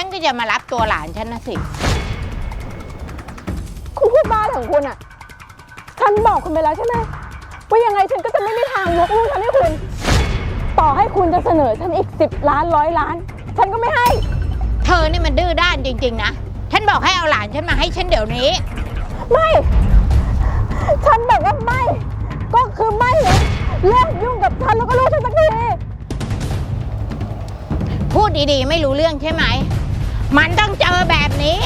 ฉันก็จะมารับตัวหลานฉันนะสิ คุณพูดบ้าอะไรของคุณอะฉันบอกคุณไปแล้วใช่ไหมว่ายังไงฉันก็จะไม่มีทางยกลูกฉันให้คุณ ต่อให้คุณจะเสนอฉันอีกสิบล้านร้อยล้าน ฉันก็ไม่ให้ เธอนี่มันดื้อด้านจริง ๆ นะ ฉันบอกให้เอาหลานฉันมาให้ฉันเดี๋ยวนี้ ไม่ ฉันบอกว่าไม่ ก็คือไม่เลยเลิกยุ่งกับฉันแล้วก็ลูกฉันสักที พูดดีๆ ไม่รู้เรื่องใช่ไหม มันต้องเจอแบบนี้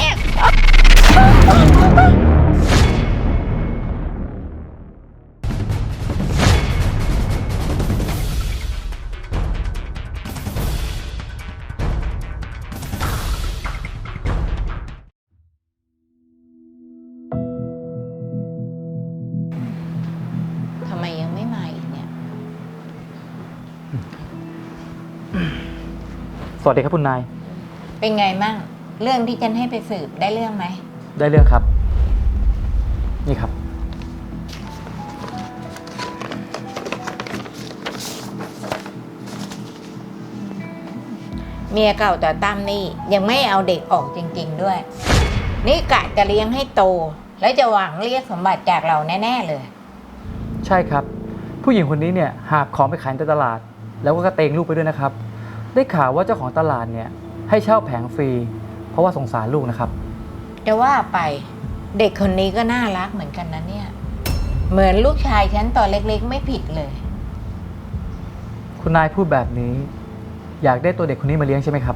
ทำไมยังไม่มาอีกเนี่ย สวัสดีครับคุณนาย เป็นไงมั่ง เรื่องที่ฉันให้ไปสืบได้เรื่องไหม ได้เรื่องครับ นี่ครับ เมียเก่าแต่ตั้มนี่ยังไม่เอาเด็กออกจริง ๆด้วย นี่กะจะเลี้ยงให้โต แล้วจะหวังเรียกสมบัติจากเราแน่ ๆ เลย ใช่ครับ ผู้หญิงคนนี้เนี่ยหาบของไปขายในตลาด แล้วก็กระเตงลูกไปด้วยนะครับ ได้ข่าวว่าเจ้าของตลาดเนี่ย ให้เช่าแผงฟรี เพราะว่าสงสารลูกนะครับ จะว่าไปเด็กคนนี้ก็น่ารักเหมือนกันนะเนี่ย เหมือนลูกชายฉันตอนเล็กๆ ไม่ผิดเลย คุณนายพูดแบบนี้ อยากได้ตัวเด็กคนนี้มาเลี้ยงใช่ไหมครับ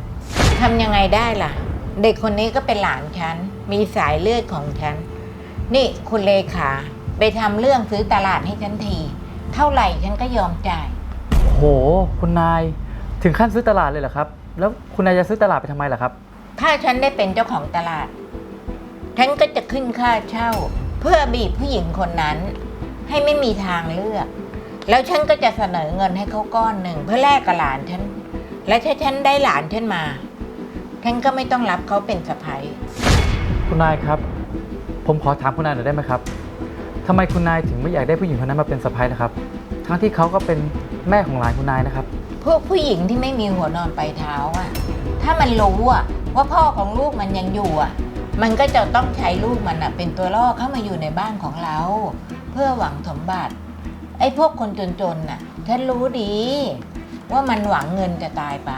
ทำยังไงได้ล่ะ เด็กคนนี้ก็เป็นหลานฉัน มีสายเลือดของฉัน นี่คุณเลขาไปทำเรื่องซื้อตลาดให้ฉันที เท่าไหร่ฉันก็ยอมจ่ายโหคุณนายถึงขั้นซื้อตลาดเลยเหรอครับ แล้วคุณนายจะซื้อตลาดไปทำไมล่ะครับ ถ้าฉันได้เป็นเจ้าของตลาด ฉันก็จะขึ้นค่าเช่า เพื่อบีบผู้หญิงคนนั้น ให้ไม่มีทางเลือก แล้วฉันก็จะเสนอเงินให้เขาก้อนหนึ่งเพื่อแลกกับหลานฉัน และถ้าฉันได้หลานฉันมา ฉันก็ไม่ต้องรับเขาเป็นสะพ้ยคุณนายครับ ผมขอถามคุณนายหน่อยได้ไหมครับทำไมคุณนายถึงไม่อยากได้ผู้หญิงคนนั้นมาเป็นสะพ้ายนะครับ ทั้งที่เขาก็เป็นแม่ของหลานคุณนายนะครับ พวกผู้หญิงที่ไม่มีหัวนอนปลายเท้าอะถ้ามันรู้อะว่าพ่อของลูกมันยังอยู่อะมันก็จะต้องใช้ลูกมันอะเป็นตัวล่อเข้ามาอยู่ในบ้านของเรา เพื่อหวังสมบัติ ไอ้พวกคนจนๆน่ะฉันรู้ดี ว่ามันหวังเงินจะตายไป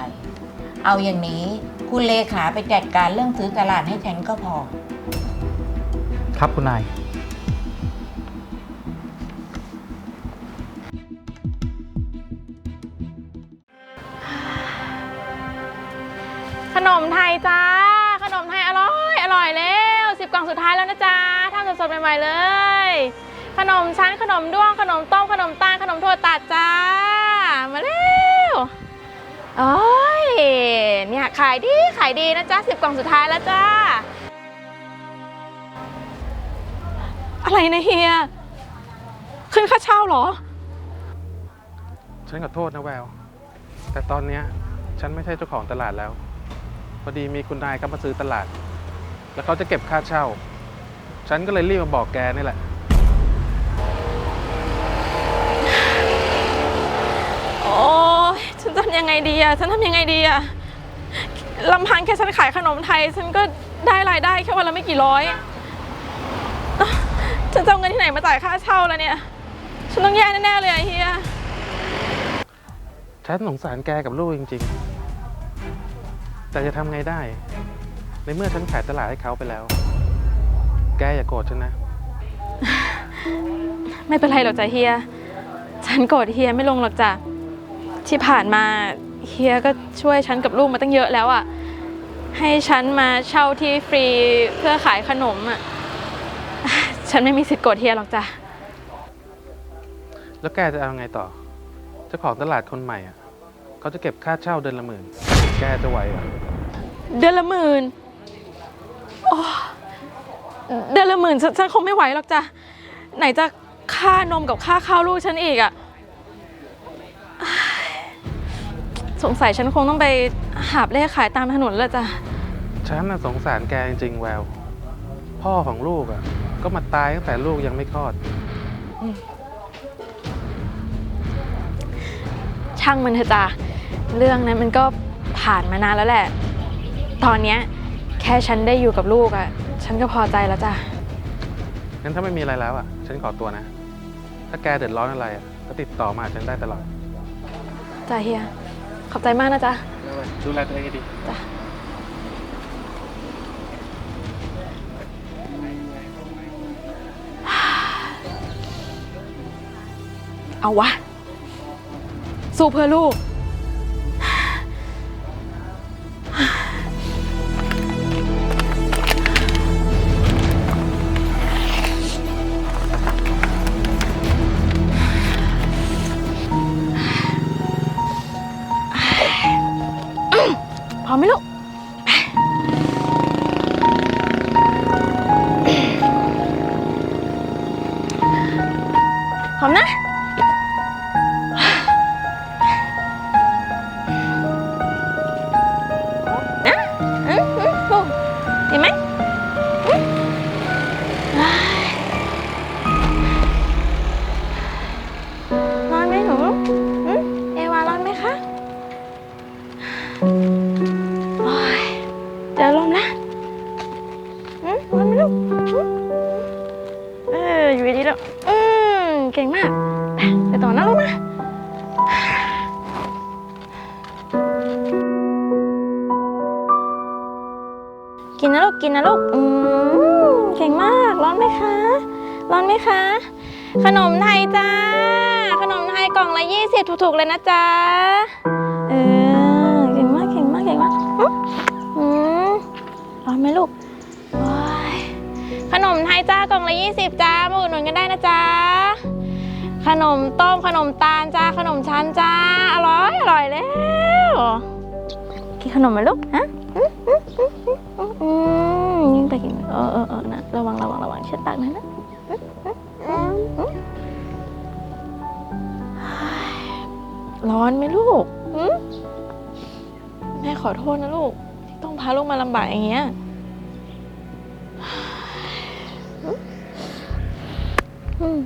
เอาอย่างนี้คุณเลขาไปจัดการเรื่องซื้อตลาดให้ฉันก็พอ ครับคุณนาย นมไทยจ้า ขนมไทยอร่อยอร่อยแล้วสิบกล่องสุดท้ายแล้วนะจ๊ะทำสดๆใหม่ๆเลย ขนมชั้นขนมด้วงขนมต้มขนมตาลขนมถั่วตัดจ้า มาเร็วโอ้ยเนี่ยขายดีขายดีนะจ๊ะสิบกล่องสุดท้ายแล้วจ้า อะไรนะเฮีย ขึ้นค่าเช่าเหรอ ฉันขอโทษนะแวว แต่ตอนเนี้ยฉันไม่ใช่เจ้าของตลาดแล้ว พอดีมีคุณนายเขามาซื้อตลาด แล้วเขาจะเก็บค่าเช่า ฉันก็เลยรีบมาบอกแกนี่แหละ โอ้ยฉันทำยังไงดีอะฉันทำยังไงดีอะลำพังแค่ฉันขายขนมไทย ฉันก็ได้รายได้แค่วันละไม่กี่ร้อยอะฉันจะเอาเงินที่ไหนมาจ่ายค่าเช่าแล้วเนี่ย ฉันต้องแย่แน่ๆเลยอะเฮีย ฉันสงสารแกกับลูกจริง ๆ แต่จะทำไงได้ ในเมื่อฉันขายตลาดให้เขาไปแล้ว แกอย่าโกรธฉันนะ ไม่เป็นไรหรอกจ้ะเฮีย ฉันโกรธเฮียไม่ลงหรอกจ้ะ ที่ผ่านมาเฮียก็ช่วยฉันกับลูกมาตั้งเยอะแล้วอะให้ฉันมาเช่าที่ฟรีเพื่อขายขนมอะฉันไม่มีสิทธิ์โกรธเฮียหรอกจ้ะ แล้วแกจะเอาไงต่อ เจ้าของตลาดคนใหม่อะเขาจะเก็บค่าเช่าเดือนละหมื่น แกจะไหวเหรอเดือนละหมื่นโอ้เดือนละหมื่นฉันฉันคงไม่ไหวหรอกจ้ะไหนจะค่านมกับค่าข้าวลูกฉันอีกอะอ้ายสงสัยฉันคงต้องไปหาบเล่ขายตามถนนแล้วจ้ะฉันน่ะสงสารแกจริงๆแวว พ่อของลูกอะ ก็มาตายตั้งแต่ลูกยังไม่คลอด ช่างมันเถอะจ้ะเรื่องนั้นมันก็ ผ่านมานานแล้วแหละ ตอนเนี้ยแค่ฉันได้อยู่กับลูกอะฉันก็พอใจแล้วจ้ะ งั้นถ้าไม่มีอะไรแล้วอะ ฉันขอตัวนะ ถ้าแกเดือดร้อนอะไรอะก็ติดต่อมาหาฉันได้ตลอดจ้ะเฮีย ขอบใจมากนะจ๊ะ ดูแลตัวเองให้ดี เอาวะ สู้เพื่อลูก นนะลูกกินนะลูก อืมเก่งมาก ร้อนไหมคะ ร้อนไหมคะ ขนมไทยจ้า ขนมไทยกล่องละยี่สิบถูกๆเลยนะจ๊ะ เออ เก่งมาก เก่งมาก เก่งมาก อืมร้อนไหมลูกขนมไทยจ้ากล่องละยี่สิบจ้ามาอุดหนุนกันได้นะจ๊ะ ขนมต้มขนมตาลจ้าขนมชั้นจ้า อร่อย อร่อยแล้ว ขนมไหมลูกฮะยิ่งไปกินเออเออเออนะระวังระวังระวังเช็ดปากหนะนะอืมอืมอืมร้อนไหมลูกแม่ขอโทษนะลูก ที่ต้องพาลูกมาลำบากอย่างเงี้ยอืม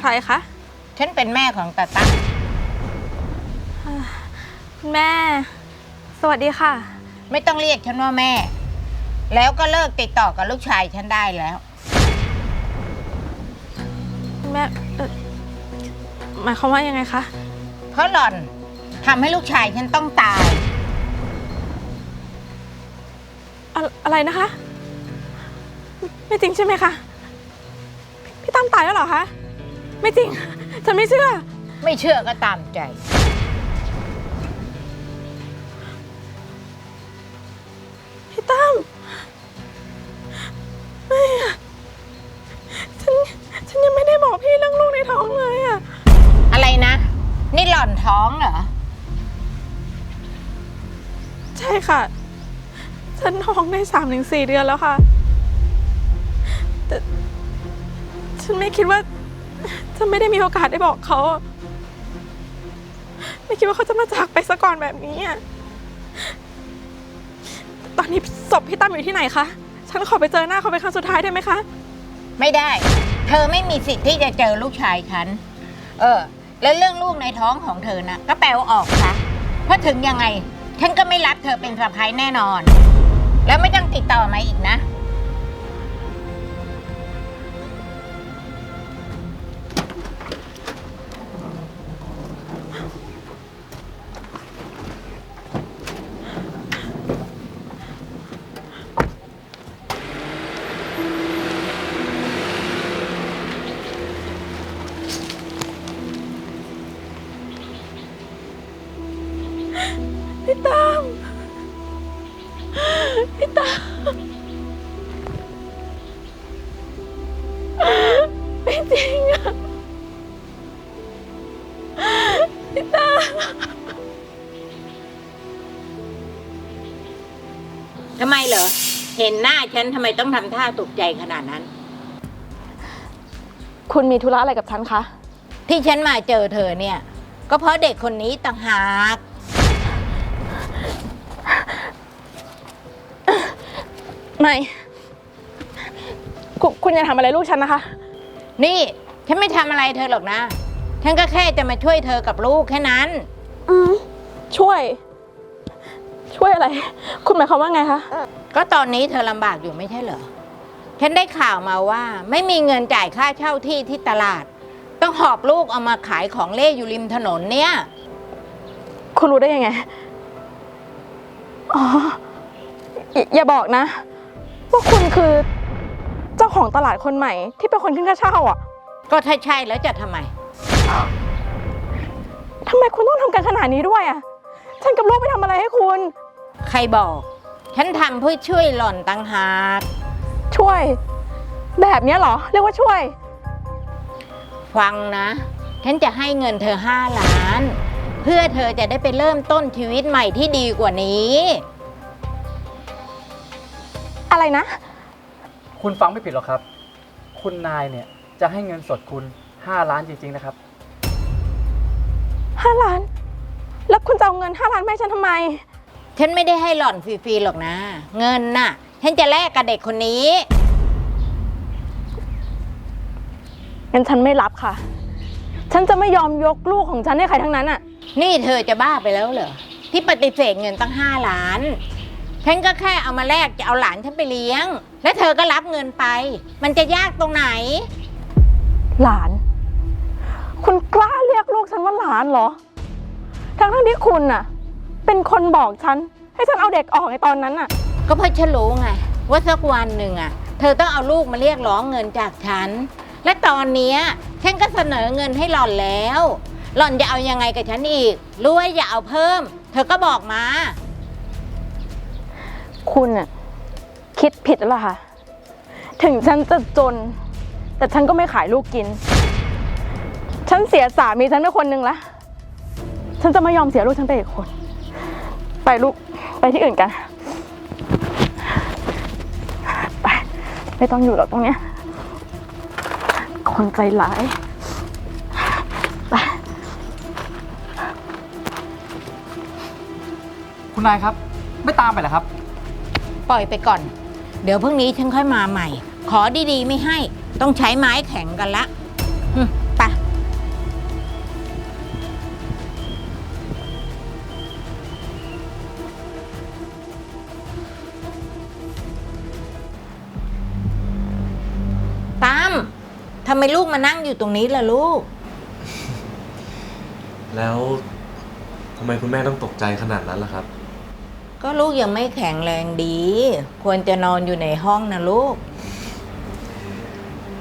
ใครคะ ฉันเป็นแม่ของตาตั้งคุณแม่ สวัสดีค่ะ ไม่ต้องเรียกฉันว่าแม่ แล้วก็เลิกติดต่อกับลูกชายฉันได้แล้ว คุณแม่เอ่อหมายความว่ายังไงคะ เพราะหล่อนทำให้ลูกชายฉันต้องตาย อะอะไรนะคะ ไม่จริงใช่ไหมคะ พี่พี่ตั้มตายแล้วเหรอคะ ไม่จริง ฉันไม่เชื่อ ไม่เชื่อก็ตามใจ พี่ตั้มไม่อะฉัน ฉันยังไม่ได้บอกพี่เรื่องลูกในท้องเลยอะอะไรนะ นี่หล่อนท้องเหรอ ใช่ค่ะ ฉันท้องได้สามถึงสี่เดือนแล้วค่ะ แต่ ฉันไม่คิดว่า จะไม่ได้มีโอกาสได้บอกเขา ไม่คิดว่าเขาจะมาจากไปซะก่อนแบบนี้อะตอนนี้ศพพี่ตั้มอยู่ที่ไหนคะ ฉันขอไปเจอหน้าเขาเป็นครั้งสุดท้ายได้ไหมคะ ไม่ได้ เธอไม่มีสิทธิ์ที่จะเจอลูกชายฉัน เออ แล้วเรื่องลูกในท้องของเธอนะก็แปลว่าออกซะเพราะถึงยังไง ฉันก็ไม่รับเธอเป็นสะพ้ายแน่นอน แล้วไม่ต้องติดต่อมาอีกนะ ห็นหน้าฉันทำไมต้องทำท่าตกใจขนาดนั้น คุณมีธุระอะไรกับฉันคะ ที่ฉันมาเจอเธอเนี่ย ก็เพราะเด็กคนนี้ต่างหาก ไม่คุณคุณอย่าทำอะไรลูกฉันนะคะ นี่ฉันไม่ทำอะไรเธอหรอกนะ ฉันก็แค่จะมาช่วยเธอกับลูกแค่นั้นอืมช่วย ช่วยอะไร คุณหมายความว่าไงคะ ก็ตอนนี้เธอลำบากอยู่ไม่ใช่เหรอ ฉันได้ข่าวมาว่า ไม่มีเงินจ่ายค่าเช่าที่ที่ตลาด ต้องหอบลูกเอามาขายของเล่อยู่ริมถนนเนี่ย คุณรู้ได้ยังไง อ๋ออย่าอย่าบอกนะ ว่าคุณคือเจ้าของตลาดคนใหม่ ที่เป็นคนขึ้นค่าเช่าอะก็ถ้าใช่แล้วจะทำไม ทำไมคุณต้องทำกันขนาดนี้ด้วยอะ ฉันกับลูกไปทำอะไรให้คุณ ใครบอก ฉันทำเพื่อช่วยหล่อนต่างหาก ช่วย แบบเนี้ยเหรอ เรียกว่าช่วย ฟังนะ ฉันจะให้เงินเธอห้าล้าน เพื่อเธอจะได้ไปเริ่มต้นชีวิตใหม่ที่ดีกว่านี้ อะไรนะ คุณฟังไม่ผิดหรอกครับ คุณนายเนี่ยจะให้เงินสดคุณ 5 ล้านจริง ๆ นะครับ ห้าล้าน แล้วคุณจะเอาเงินห้าล้านมาให้ฉันทำไม ฉันไม่ได้ให้หล่อนฟรีๆหรอกนะ เงินน่ะ ฉันจะแลกกับเด็กคนนี้ งั้นฉันไม่รับค่ะ ฉันจะไม่ยอมยกลูกของฉันให้ใครทั้งนั้นอะนี่เธอจะบ้าไปแล้วเหรอ ที่ปฏิเสธเงินตั้งห้าล้าน ฉันก็แค่เอามาแลกจะเอาหลานฉันไปเลี้ยง และเธอก็รับเงินไป มันจะยากตรงไหน หลาน คุณกล้าเรียกลูกฉันว่าหลานเหรอ ทั้งทั้งๆที่คุณน่ะ เป็นคนบอกฉัน ให้ฉันเอาเด็กออกในตอนนั้นน่ะ ก็เพราะฉันรู้ไง ว่าสักวันหนึ่งอะ เธอต้องเอาลูกมาเรียกร้องเงินจากฉัน และตอนเนี้ยฉันก็เสนอเงินให้หล่อนแล้ว หล่อนจะเอายังไงกับฉันอีกหรู้ว่าอย่าเอาเพิ่ม เธอก็บอกมา คุณน่ะคิดผิดแล้วล่ะค่ะ ถึงฉันจะจน แต่ฉันก็ไม่ขายลูกกิน ฉันเสียสามีฉันไปคนหนึ่งละ ฉันจะไม่ยอมเสียลูกฉันไปอีกคน ไปลูก ไปที่อื่นกัน ไป ไม่ต้องอยู่หรอกตรงเนี้ย คนใจร้ายไปคุณนายครับ ไม่ตามไปเหรอครับ ปล่อยไปก่อน เดี๋ยวพรุ่งนี้ฉันค่อยมาใหม่ ขอดีๆไม่ให้ ต้องใช้ไม้แข็งกันละ ไมลูกมานั่งอยู่ตรงนี้ล่ะลูก แล้วทำไมคุณแม่ต้องตกใจขนาดนั้นล่ะครับ ก็ลูกยังไม่แข็งแรงดี ควรจะนอนอยู่ในห้องนะลูก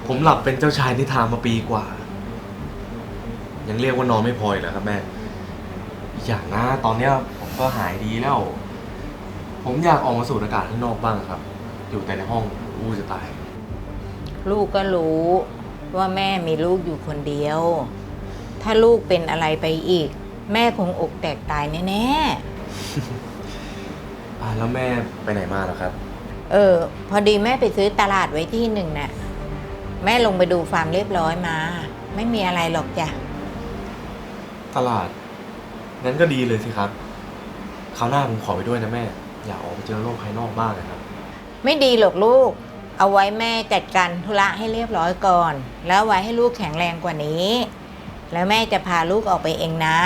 ผมหลับเป็นเจ้าชายนิทานมาปีกว่า ยังเรียกว่านอนไม่พออีกเหรอครับแม่อีกอย่างนะตอนเนี้ยผมก็หายดีแล้ว ผมอยากออกมาสูดอากาศข้างนอกบ้างครับ อยู่แต่ในห้องอู้จะตาย ลูกก็รู้ ว่าแม่มีลูกอยู่คนเดียว ถ้าลูกเป็นอะไรไปอีก แม่คงอกแตกตายแน่อ่าแล้วแม่ไปไหนมาแล้วครับ ๆ เออ พอดีแม่ไปซื้อตลาดไว้ที่หนึ่งน่ะ แม่ลงไปดูฟาร์มเรียบร้อยมา ไม่มีอะไรหรอกจ้ะ ตลาด งั้นก็ดีเลยสิครับ คราวหน้าผมขอไปด้วยนะแม่ อยากออกไปเจอโลกภายนอกบ้างนะครับ ไม่ดีหรอกลูก เอาไว้แม่จัดการธุระให้เรียบร้อยก่อน แล้วไว้ให้ลูกแข็งแรงกว่านี้ แล้วแม่จะพาลูกออกไปเองนะ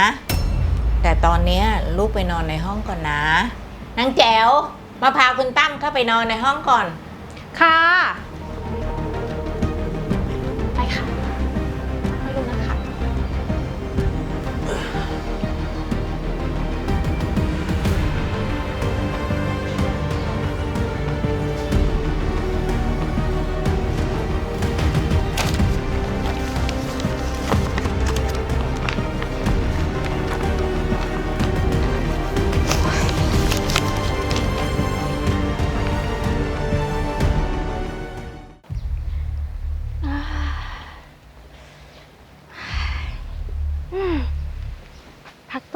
แต่ตอนนี้ลูกไปนอนในห้องก่อนนะนางแจ๋วมาพาคุณตั้มเข้าไปนอนในห้องก่อน ค่ะ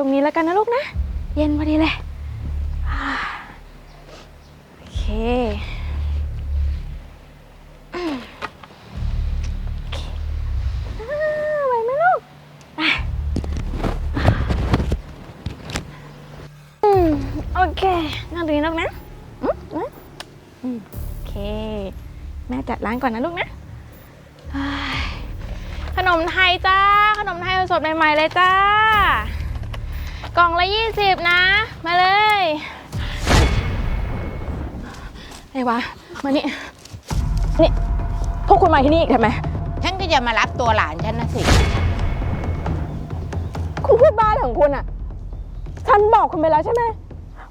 รงนี้แล้วกันนะลูกนะ เย็นพอดีเลย โอเค ล่องละยี่สิบนะ มาเลยไอ้วะ มานี่ นี่ พวกคุณมาที่นี่อีกทำไม ฉันก็จะมารับตัวหลานฉันนะสิ คุณพูดบ้าของคุณอะฉันบอกคุณไปแล้วใช่ไหม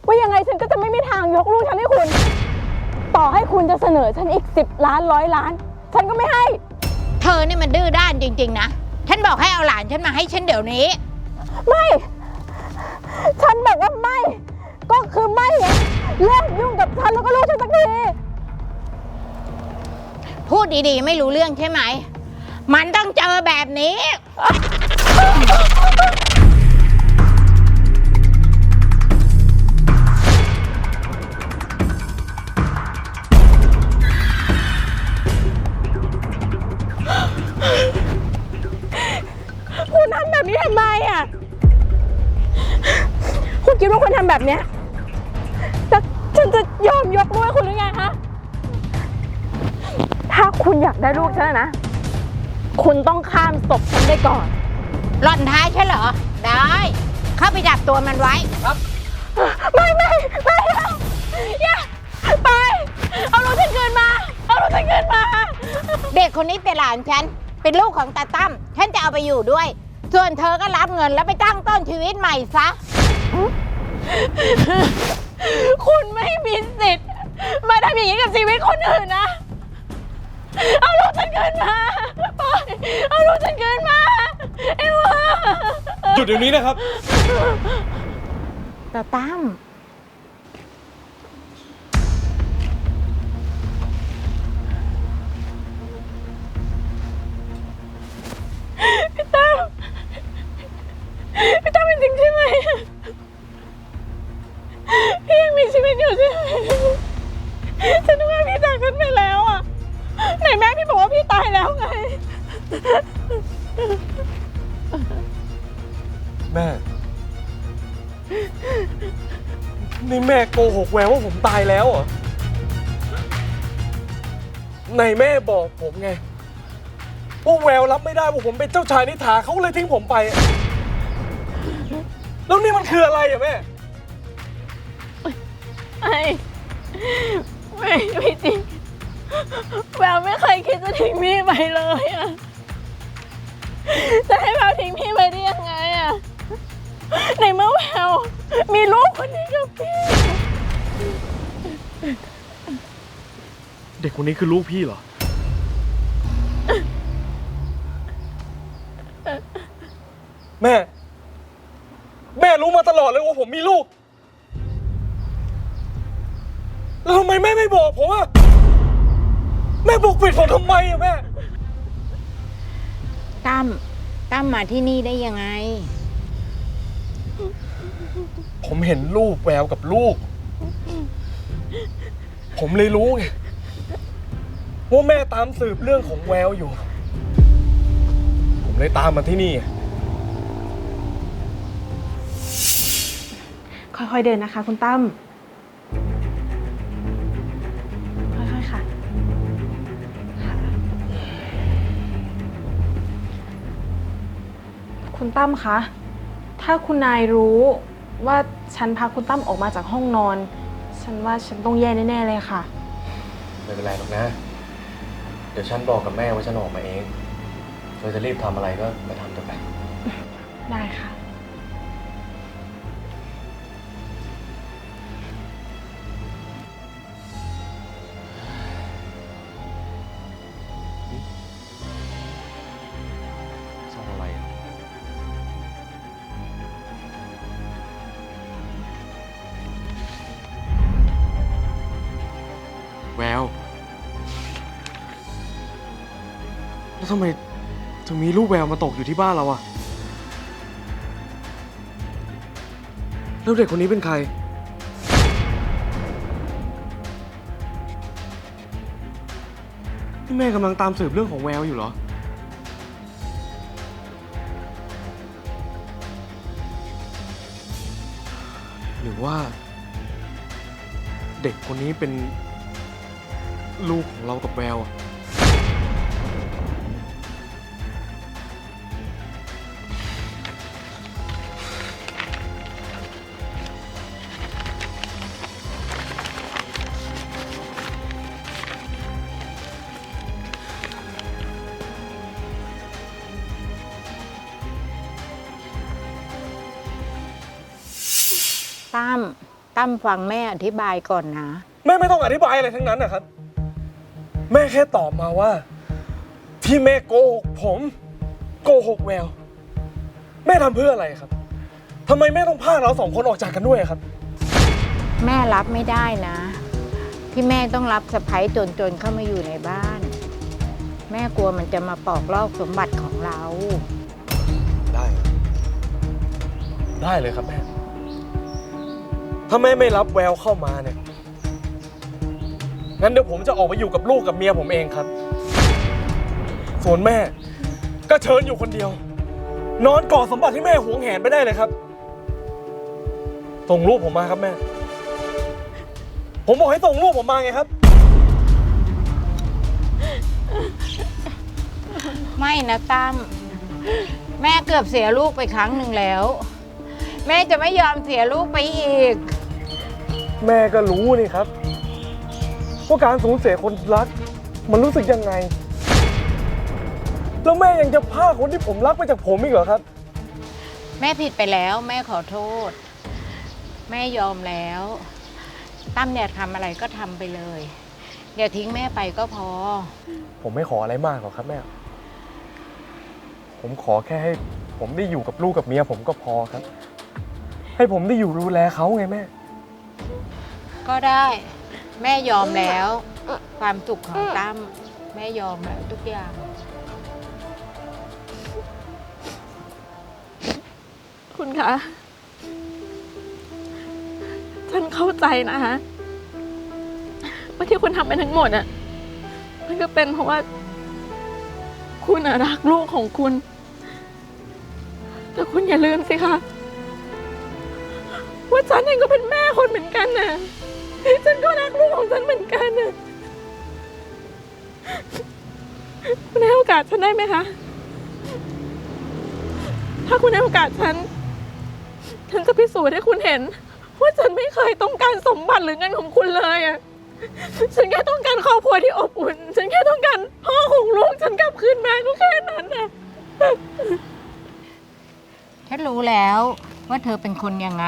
ว่ายังไงฉันก็จะไม่มีทางยกลูกฉันให้คุณ ต่อให้คุณจะเสนอฉันอีกสิบล้านร้อยล้าน ฉันก็ไม่ให้ เธอนี่มันดื้อด้านจริง ๆ นะ ฉันบอกให้เอาหลานฉันมาให้ฉันเดี๋ยวนี้ ไม่ ฉันบอกว่าไม่ ก็คือไม่ไงเลิกยุ่งกับฉันแล้วก็ลูกฉันสักทีพูดดีๆ ไม่รู้เรื่องใช่ไหม มันต้องเจอแบบนี้ คุณทำแบบนี้ทำไมอะ คุณคิดว่าคุณทำแบบเนี้ยแล้วฉันจะยอมยกลูกให้คุณหรือไงคะ ถ้าคุณอยากได้ลูกฉันนะ คุณต้องข้ามศพฉันไปก่อน หล่อนท้ายใช่เหรอ ได้ เข้าไปจับตัวมันไว้ ไม่ไม่ไม่เอาอย่าไป เอาลูกฉันคืนมา เอาลูกฉันคืนมา เด็กคนนี้เป็นหลานฉัน เป็นลูกของตาตั้ม ฉันจะเอาไปอยู่ด้วย ส่วนเธอก็รับเงินแล้วไปตั้งต้นชีวิตใหม่ซะ คุณไม่มีสิทธิ์มาทำอย่างนี้กับชีวิตคนอื่นนะ เอาลูกฉันคืนมาปล่อยเอาลูกฉันคืนมาไอ้วะหยุดเดี๋ยวนี้นะครับตาตั้ม แววว่าผมตายแล้วเหรอในแม่บอกผมไงว่าแววรับไม่ได้ว่าผมเป็นเจ้าชายนิทราเขาเลยทิ้งผมไป แล้วนี่มันคืออะไรอะแม่ ไม่ไม่ไม่จริง แววไม่เคยคิดจะทิ้งพี่ไปเลยอะจะให้แววทิ้งพี่ไปได้ยังไงอะในเมื่อแววมีลูกคนนี้กับพี่ เด็กคนนี้คือลูกพี่เหรอ แม่ แม่รู้มาตลอดเลยว่าผมมีลูก แล้วทำไมแม่ไม่บอกผมอะแม่ปกปิดผมทำไมอะแม่ ตั้ม ตั้มมาที่นี่ได้ยังไง ผมเห็นรูปแววกับลูก ผมเลยรู้ไงว่าแม่ตามสืบเรื่องของแววอยู่ ผมเลยตามมาที่นี่ค่อยๆเดินนะคะ คุณตั้ม ค่อยๆค่ะ คุณตั้มคะ ถ้าคุณนายรู้ว่า ฉันพาคุณตั้มออกมาจากห้องนอน ฉันว่าฉันต้องแย่แน่ๆเลยค่ะ ไม่เป็นไรหรอกนะ เดี๋ยวฉันบอกกับแม่ว่าฉันออกมาเองเธอจะรีบทำอะไรก็ไปทำเถอะไป ได้ค่ะ ทำไมถึงมีรูปแววมาตกอยู่ที่บ้านเราอะแล้วเด็กคนนี้เป็นใครที่แม่กำลังตามสืบเรื่องของแววอยู่เหรอ หรือว่า เด็กคนนี้เป็นลูกของเรากับแววอะ ตั้มฟังแม่อธิบายก่อนนะ แม่ไม่ต้องอธิบายอะไรทั้งนั้นนะครับ แม่แค่ตอบมาว่า ที่แม่โกหกผม โกหกแวว แม่ทำเพื่ออะไรครับทำไมแม่ต้องพาเราสองคนออกจากกันด้วยครับ แม่รับไม่ได้นะ ที่แม่ต้องรับสะพ้ยจนๆเข้ามาอยู่ในบ้าน แม่กลัวมันจะมาปอกลอกสมบัติของเรา ได้ครับได้เลยครับแม่ ถ้าแม่ไม่รับแววเข้ามาเนี่ย งั้นเดี๋ยวผมจะออกไปอยู่กับลูกกับเมียผมเองครับ ส่วนแม่ ก็เชิญอยู่คนเดียว นอนกอดสมบัติที่แม่หวงแหนไปได้เลยครับ ส่งรูปผมมาครับแม่ ผมบอกให้ส่งรูปผมมาไงครับ ไม่นะตั้มแม่เกือบเสียลูกไปครั้งหนึ่งแล้ว แม่จะไม่ยอมเสียลูกไปอีก แม่ก็รู้นี่ครับว่าการสูญเสียคนรัก มันรู้สึกยังไง แล้วแม่ยังจะพาคนที่ผมรักไปจากผมอีกเหรอครับ แม่ผิดไปแล้วแม่ขอโทษ แม่ยอมแล้วตั้มอยากทำอะไรก็ทำไปเลยอย่าทิ้งแม่ไปก็พอ ผมไม่ขออะไรมากหรอกครับแม่ ผมขอแค่ให้ ผมได้อยู่กับลูกกับเมียผมก็พอครับ ให้ผมได้อยู่ดูแลเขาไงแม่ ก็ได้ แม่ยอมแล้ว ความสุขของตั้มแม่ยอมแล้วทุกอย่าง คุณคะ ฉันเข้าใจนะคะว่าที่คุณทำไปทั้งหมดอะมันก็เป็นเพราะว่า คุณอะรักลูกของคุณ แต่คุณอย่าลืมสิคะ ฉันเองก็เป็นแม่คนเหมือนกันน่ะ ฉันก็รักลูกของฉันเหมือนกันน่ะ คุณให้โอกาสฉันได้ไหมคะ ถ้าคุณให้โอกาสฉัน ฉันจะพิสูจน์ให้คุณเห็น ว่าฉันไม่เคยต้องการสมบัติหรือเงินของคุณเลยอะฉันแค่ต้องการครอบครัวที่อบอุ่น ฉันแค่ต้องการพ่อของลูกฉันกลับคืนมาก็แค่นั้นนะฉันรู้แล้วว่าเธอเป็นคนยังไง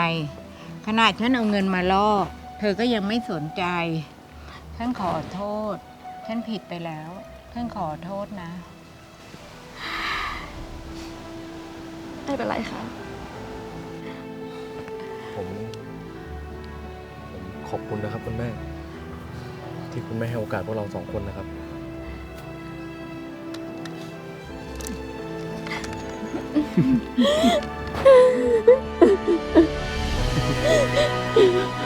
ขนาดฉันเอาเงินมาล่อ เธอก็ยังไม่สนใจ ฉันขอโทษ ฉันผิดไปแล้ว ฉันขอโทษนะ ไม่เป็นไรค่ะ ผมผมขอบคุณนะครับคุณแม่ ที่คุณแม่ให้โอกาสพวกเราสองคนนะครับค si